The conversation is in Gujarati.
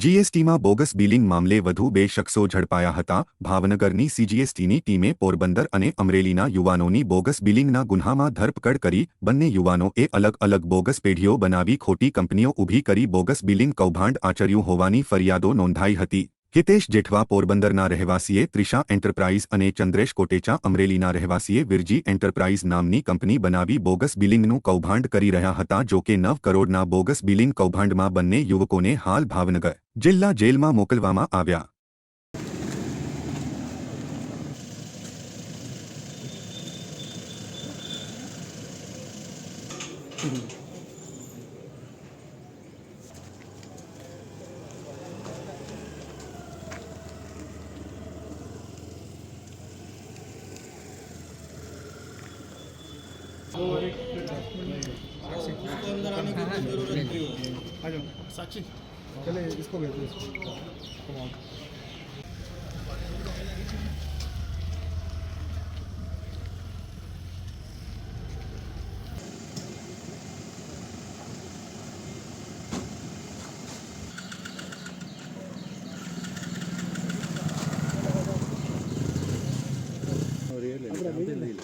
જીએસટીમાં બોગસ બિલિંગ મામલે વધુ બે શખ્સો ઝડપાયા હતા ભાવનગરની સીજીએસટીની ટીમે પોરબંદર અને અમરેલીના યુવાનોની બોગસ બિલિંગના ગુન્હામાં ધરપકડ કરી બંને યુવાનોએ અલગ અલગ બોગસ પેઢીઓ બનાવી ખોટી કંપનીઓ ઊભી કરી બોગસ બિલિંગ કૌભાંડ આચર્યું હોવાની ફરિયાદો નોંધાઈ હતી कितेश जेठवा پور بندر ના રહેવાસી એ તૃષા એન્ટરપ્રાઇઝ અને ચંદ્રેશ કોટેચા અમરેલી ના રહેવાસી એ વીરજી એન્ટરપ્રાઇઝ નામ ની કંપની બનાવી બોગસ બિલિંગ નું કૌભાંડ કરી રહ્યા હતા જો કે 9 કરોડ ના બોગસ બિલિંગ કૌભાંડ માં બને યુવકોને હાલ ભાવનગર જિલ્લા જેલ માં મોકલવામાં આવ્યા उ r a े अंदर आने की कोई जरूरत नहीं है आ जाओ साक्षी चले इसको भेज दो Really?